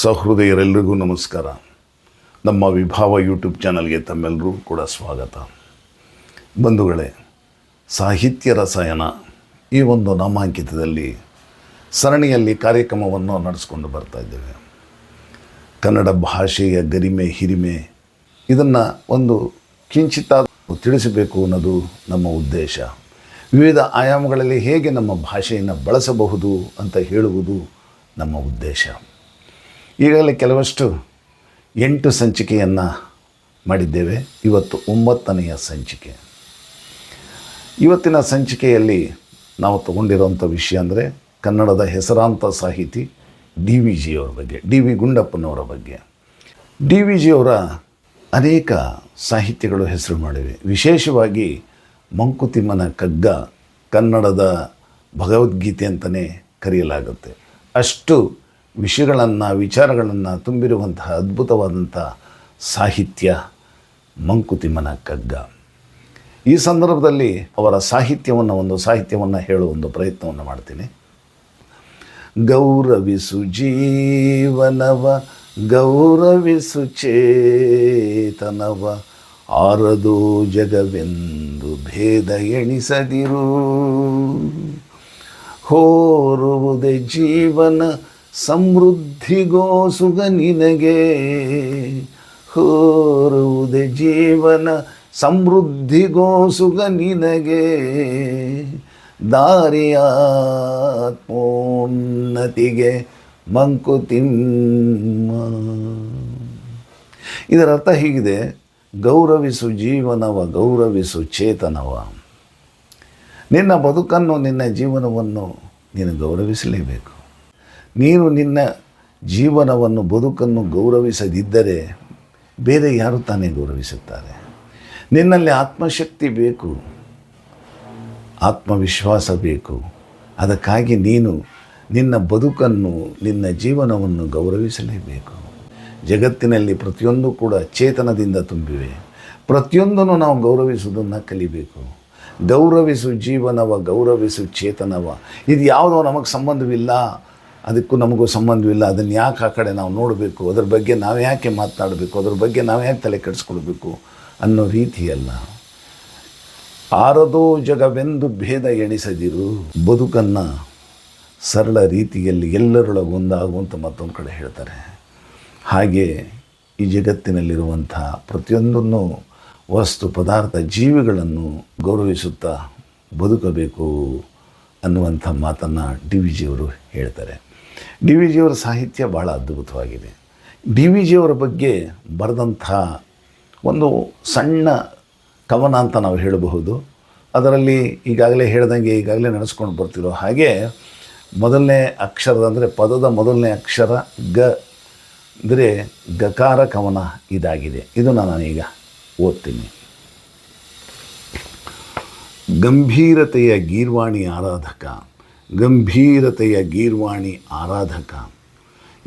ಸಹೃದಯರೆಲ್ಲರಿಗೂ ನಮಸ್ಕಾರ. ನಮ್ಮ ವಿಭಾವ ಯೂಟ್ಯೂಬ್ ಚಾನಲ್ಗೆ ತಮ್ಮೆಲ್ಲರೂ ಕೂಡ ಸ್ವಾಗತ. ಬಂಧುಗಳೇ, ಸಾಹಿತ್ಯ ರಸಾಯನ ಈ ಒಂದು ನಾಮಾಂಕಿತದಲ್ಲಿ ಸರಣಿಯಲ್ಲಿ ಕಾರ್ಯಕ್ರಮವನ್ನು ನಡೆಸ್ಕೊಂಡು ಬರ್ತಾ ಇದ್ದೇವೆ. ಕನ್ನಡ ಭಾಷೆಯ ಗರಿಮೆ, ಹಿರಿಮೆ ಇದನ್ನು ಒಂದು ಕಿಂಚಿತ ತಿಳಿಸಬೇಕು ಅನ್ನೋದು ನಮ್ಮ ಉದ್ದೇಶ. ವಿವಿಧ ಆಯಾಮಗಳಲ್ಲಿ ಹೇಗೆ ನಮ್ಮ ಭಾಷೆಯನ್ನು ಬಳಸಬಹುದು ಅಂತ ಹೇಳುವುದು ನಮ್ಮ ಉದ್ದೇಶ. ಈಗಾಗಲೇ ಕೆಲವಷ್ಟು ಎಂಟು ಸಂಚಿಕೆಯನ್ನು ಮಾಡಿದ್ದೇವೆ. ಇವತ್ತು ಒಂಬತ್ತನೆಯ ಸಂಚಿಕೆ. ಇವತ್ತಿನ ಸಂಚಿಕೆಯಲ್ಲಿ ನಾವು ತಗೊಂಡಿರೋಂಥ ವಿಷಯ ಅಂದರೆ ಕನ್ನಡದ ಹೆಸರಾಂತ ಸಾಹಿತಿ ಡಿ ವಿ ಜಿಯವರ ಬಗ್ಗೆ, ಡಿ ವಿ ಗುಂಡಪ್ಪನವರ ಬಗ್ಗೆ. ಡಿ ವಿ ಜಿಯವರ ಅನೇಕ ಸಾಹಿತ್ಯಗಳು ಹೆಸರು ಮಾಡಿವೆ. ವಿಶೇಷವಾಗಿ ಮಂಕುತಿಮ್ಮನ ಕಗ್ಗ ಕನ್ನಡದ ಭಗವದ್ಗೀತೆ ಅಂತಲೇ ಕರೆಯಲಾಗುತ್ತೆ. ಅಷ್ಟು ವಿಷಯಗಳನ್ನು, ವಿಚಾರಗಳನ್ನು ತುಂಬಿರುವಂತಹ ಅದ್ಭುತವಾದಂಥ ಸಾಹಿತ್ಯ ಮಂಕುತಿಮ್ಮನ ಕಗ್ಗ. ಈ ಸಂದರ್ಭದಲ್ಲಿ ಅವರ ಸಾಹಿತ್ಯವನ್ನು, ಒಂದು ಸಾಹಿತ್ಯವನ್ನು ಹೇಳುವ ಒಂದು ಪ್ರಯತ್ನವನ್ನು ಮಾಡ್ತೀನಿ. ಗೌರವಿಸು ಜೀವನವ, ಗೌರವಿಸು ಚೇತನವ, ಆರದು ಜಗವೆಂದು ಭೇದ ಎಣಿಸದಿರು. ಹೋರುವುದೇ ಜೀವನ ಸಮೃದ್ಧಿಗೋಸುಗ ನಿನಗೆ. ಹೋರುವುದೇ ಜೀವನ ಸಮೃದ್ಧಿಗೋಸುಗ ನಿನಗೆ. ದಾರಿಯಾತ್ಮೋನ್ನತಿಗೆ ಮಂಕುತಿಮ್ಮ ಇದರ ಅರ್ಥ ಹೀಗಿದೆ, ಗೌರವಿಸು ಜೀವನವ, ಗೌರವಿಸು ಚೇತನವ. ನಿನ್ನ ಬದುಕನ್ನು, ನಿನ್ನ ಜೀವನವನ್ನು ನೀನು ಗೌರವಿಸಲೇಬೇಕು. ನೀನು ನಿನ್ನ ಜೀವನವನ್ನು ಬದುಕನ್ನು ಗೌರವಿಸದಿದ್ದರೆ ಬೇರೆ ಯಾರು ತಾನೇ ಗೌರವಿಸುತ್ತಾರೆ? ನಿನ್ನಲ್ಲಿ ಆತ್ಮಶಕ್ತಿ ಬೇಕು, ಆತ್ಮವಿಶ್ವಾಸ ಬೇಕು. ಅದಕ್ಕಾಗಿ ನೀನು ನಿನ್ನ ಬದುಕನ್ನು, ನಿನ್ನ ಜೀವನವನ್ನು ಗೌರವಿಸಲೇಬೇಕು. ಜಗತ್ತಿನಲ್ಲಿ ಪ್ರತಿಯೊಂದು ಕೂಡ ಚೇತನದಿಂದ ತುಂಬಿವೆ. ಪ್ರತಿಯೊಂದನ್ನು ನಾವು ಗೌರವಿಸುವುದನ್ನು ಕಲಿಬೇಕು. ಗೌರವಿಸು ಜೀವನವ, ಗೌರವಿಸು ಚೇತನವ. ಇದು ಯಾವುದೋ ನಮಗೆ ಸಂಬಂಧವಿಲ್ಲ. ಅದಕ್ಕೂ ನಮಗೂ ಸಂಬಂಧವಿಲ್ಲ. ಅದನ್ನು ಯಾಕೆ ಆ ಕಡೆ ನಾವು ನೋಡಬೇಕು? ಅದ್ರ ಬಗ್ಗೆ ನಾವು ಯಾಕೆ ಮಾತನಾಡಬೇಕು ಅದ್ರ ಬಗ್ಗೆ ನಾವು ಯಾಕೆ ತಲೆ ಕೆಡಿಸ್ಕೊಳ್ಬೇಕು ಅನ್ನೋ ರೀತಿಯಲ್ಲ. ಆರದೋ ಜಗವೆಂದು ಭೇದ ಎಣಿಸದಿರು. ಬದುಕನ್ನು ಸರಳ ರೀತಿಯಲ್ಲಿ ಎಲ್ಲರೊಳಗೆ ಒಂದಾಗುವಂತ ಮತ್ತೊಂದು ಕಡೆ ಹೇಳ್ತಾರೆ. ಹಾಗೆ ಈ ಜಗತ್ತಿನಲ್ಲಿರುವಂಥ ಪ್ರತಿಯೊಂದನ್ನು ವಸ್ತು ಪದಾರ್ಥ ಜೀವಿಗಳನ್ನು ಗೌರವಿಸುತ್ತಾ ಬದುಕಬೇಕು ಅನ್ನುವಂಥ ಮಾತನ್ನು ಡಿ ವಿ ಜಿಯವರು ಹೇಳ್ತಾರೆ. ಡಿ ವಿ ಜಿಯವರ ಸಾಹಿತ್ಯ ಭಾಳ ಅದ್ಭುತವಾಗಿದೆ. ಡಿ ವಿ ಜಿಯವರ ಬಗ್ಗೆ ಬರೆದಂಥ ಒಂದು ಸಣ್ಣ ಕವನ ಅಂತ ನಾವು ಹೇಳಬಹುದು. ಅದರಲ್ಲಿ ಈಗಾಗಲೇ ಹೇಳ್ದಂಗೆ ಈಗಾಗಲೇ ನಡೆಸ್ಕೊಂಡು ಬರ್ತಿರೋ ಹಾಗೆ ಮೊದಲನೇ ಅಕ್ಷರದ ಅಂದರೆ ಪದದ ಮೊದಲನೇ ಅಕ್ಷರ ಗ ಅಂದರೆ ಗಕಾರ ಕವನ ಇದಾಗಿದೆ. ಇದನ್ನು ನಾನೀಗ ಓದ್ತೀನಿ. ಗಂಭೀರತೆಯ ಗೀರ್ವಾಣಿ ಆರಾಧಕ. ಗಂಭೀರತೆಯ ಗೀರ್ವಾಣಿ ಆರಾಧಕ.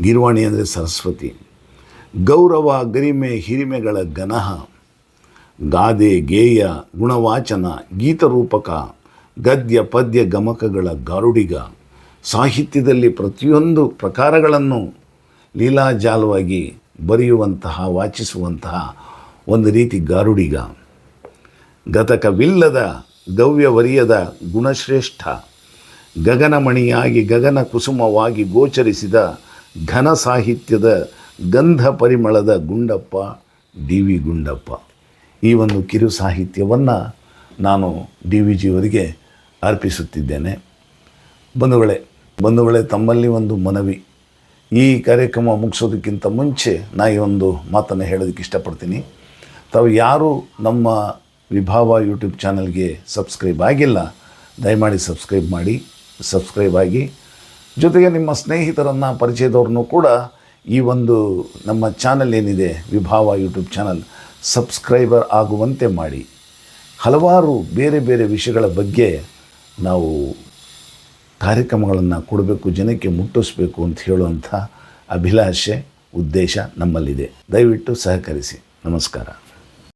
ಗೀರ್ವಾಣಿ ಅಂದರೆ ಸರಸ್ವತಿ. ಗೌರವ, ಗರಿಮೆ, ಹಿರಿಮೆಗಳ ಗನಹ. ಗಾದೆ, ಗೇಯ, ಗುಣವಾಚನ, ಗೀತರೂಪಕ, ಗದ್ಯ, ಪದ್ಯ ಗಮಕಗಳ ಗಾರುಡಿಗ. ಸಾಹಿತ್ಯದಲ್ಲಿ ಪ್ರತಿಯೊಂದು ಪ್ರಕಾರಗಳನ್ನು ಲೀಲಾಜಾಲವಾಗಿ ಬರೆಯುವಂತಹ, ವಾಚಿಸುವಂತಹ ಒಂದು ರೀತಿ ಗಾರುಡಿಗ. ಗತಕವಿಲ್ಲದ, ಗವ್ಯವರಿಯದ ಗುಣಶ್ರೇಷ್ಠ. ಗಗನಮಣಿಯಾಗಿ, ಗಗನ ಕುಸುಮವಾಗಿ ಗೋಚರಿಸಿದ ಘನ ಸಾಹಿತ್ಯದ ಗಂಧ ಪರಿಮಳದ ಗುಂಡಪ್ಪ ಡಿ ವಿ ಗುಂಡಪ್ಪ. ಈ ಒಂದು ಕಿರು ಸಾಹಿತ್ಯವನ್ನು ನಾನು ಡಿ ವಿ ಜಿಯವರಿಗೆ ಅರ್ಪಿಸುತ್ತಿದ್ದೇನೆ. ಬಂಧುಗಳೇ ಬಂಧುಗಳೇ, ತಮ್ಮಲ್ಲಿ ಒಂದು ಮನವಿ. ಈ ಕಾರ್ಯಕ್ರಮ ಮುಗಿಸೋದಕ್ಕಿಂತ ಮುಂಚೆ ನಾ ಈ ಒಂದು ಮಾತನ್ನು ಹೇಳೋದಕ್ಕೆ ಇಷ್ಟಪಡ್ತೀನಿ. ತಾವು ಯಾರು ನಮ್ಮ ವಿಭಾವ ಯೂಟ್ಯೂಬ್ ಚಾನಲ್ಗೆ ಸಬ್ಸ್ಕ್ರೈಬ್ ಆಗಿಲ್ಲ, ದಯಮಾಡಿ ಸಬ್ಸ್ಕ್ರೈಬ್ ಮಾಡಿ. ಸಬ್ಸ್ಕ್ರೈಬ್ ಆಗಿ. ಜೊತೆಗೆ ನಿಮ್ಮ ಸ್ನೇಹಿತರನ್ನು ಪರಿಚಯದವ್ರನ್ನೂ ಕೂಡ ಈ ಒಂದು ನಮ್ಮ ಚಾನಲ್ ಏನಿದೆ, ವಿಭಾವ ಯೂಟ್ಯೂಬ್ ಚಾನಲ್ ಸಬ್ಸ್ಕ್ರೈಬರ್ ಆಗುವಂತೆ ಮಾಡಿ. ಹಲವಾರು ಬೇರೆ ಬೇರೆ ವಿಷಯಗಳ ಬಗ್ಗೆ ನಾವು ಕಾರ್ಯಕ್ರಮಗಳನ್ನು ಕೊಡಬೇಕು, ಜನಕ್ಕೆ ಮುಟ್ಟಿಸ್ಬೇಕು ಅಂತ ಹೇಳುವಂಥ ಅಭಿಲಾಷೆ, ಉದ್ದೇಶ ನಮ್ಮಲ್ಲಿದೆ. ದಯವಿಟ್ಟು ಸಹಕರಿಸಿ. ನಮಸ್ಕಾರ.